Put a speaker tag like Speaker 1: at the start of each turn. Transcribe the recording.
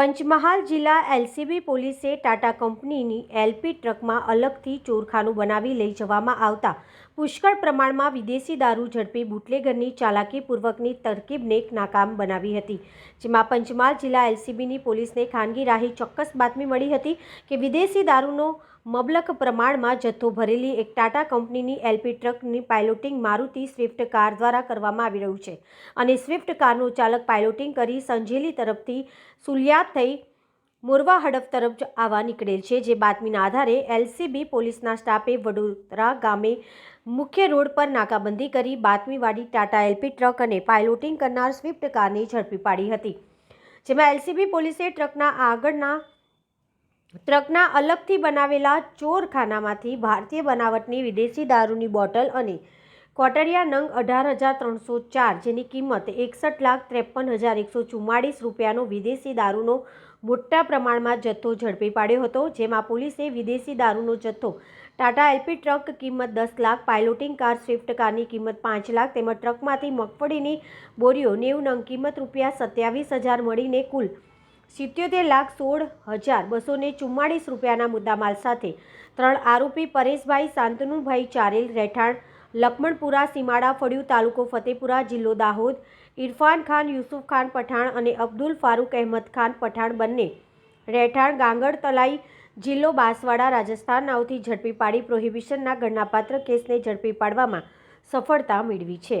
Speaker 1: પંચમહાલ જિલ્લા એલસીબી પોલીસે ટાટા કંપનીની એલપી ટ્રકમાં અલગથી ચોરખાનું બનાવી લઈ જવામાં આવતા પુષ્કળ પ્રમાણમાં વિદેશી દારૂ ઝડપી બુટલેગરની ચાલાકીપૂર્વકની તરકીબને નાકામ બનાવી હતી. જેમાં પંચમહાલ જિલ્લા એલસીબીની પોલીસને ખાનગી રાહી ચોક્કસ બાતમી મળી હતી કે વિદેશી દારૂનો મબલક પ્રમાણમાં જથ્થો ભરેલી એક ટાટા કંપનીની એલપી ટ્રકની પાયલોટિંગ મારુતિ સ્વિફ્ટ કાર દ્વારા કરવામાં આવી રહ્યું છે. અને સ્વિફ્ટ કારનો ચાલક પાયલોટિંગ કરી સંજેલી તરફથી સુલિયાત થઈ મોરવા હડફ તરફ આવવા નીકળેલ છે, જે બાતમીના આધારે એલસીબી પોલીસના સ્ટાફે વડોદરા ગામે મુખ્ય રોડ પર નાકાબંધી કરી બાતમીવાળી ટાટા એલપી ટ્રક અને પાયલોટિંગ કરનાર સ્વિફ્ટ કારને ઝડપી પાડી હતી. જેમાં એલસીબી પોલીસે ટ્રકના આગળના ટ્રકના અલગથી બનાવેલા ચોરખાનામાંથી ભારતીય બનાવટની વિદેશી દારૂની બોટલ અને કોટરિયા નંગ અઢાર હજાર ત્રણસો ચાર, જેની કિંમત એકસઠ લાખ ત્રેપન હજાર એકસો ચુમ્માળીસ રૂપિયાનો વિદેશી દારૂનો મોટા પ્રમાણમાં જથ્થો ઝડપી પાડ્યો હતો, જેમાં પોલીસે વિદેશી દારૂનો જથ્થો, ટાટા એલપી ટ્રક કિંમત દસ લાખ, પાયલોટિંગ કાર સ્વિફ્ટ કારની કિંમત પાંચ લાખ, તેમજ ટ્રકમાંથી મગફળીની બોરીઓ નેવું નંગ કિંમત રૂપિયા સત્યાવીસ હજાર મળીને કુલ સિત્યોતેર લાખ સોળ હજાર બસો ને ચુમ્માળીસ રૂપિયાના મુદ્દામાલ સાથે ત્રણ આરોપી પરેશભાઈ શાંતનુભાઈ ચારેલ રહેઠાણ લક્ષ્મણપુરા સીમાડા, ફળિયું તાલુકો ફતેપુરા, જિલ્લો દાહોદ ઇરફાન ખાન, યુસુફ ખાન પઠાણ અને અબ્દુલ ફારૂક અહેમદ ખાન પઠાણ બંને રહેઠાણ ગાંગડ તલાઈ, જિલ્લો બાંસવાડા, રાજસ્થાન નાવથી ઝડપી પાડી પ્રોહિબિશનના ગણનાપાત્ર કેસને ઝડપી પાડવામાં સફળતા મેળવી છે.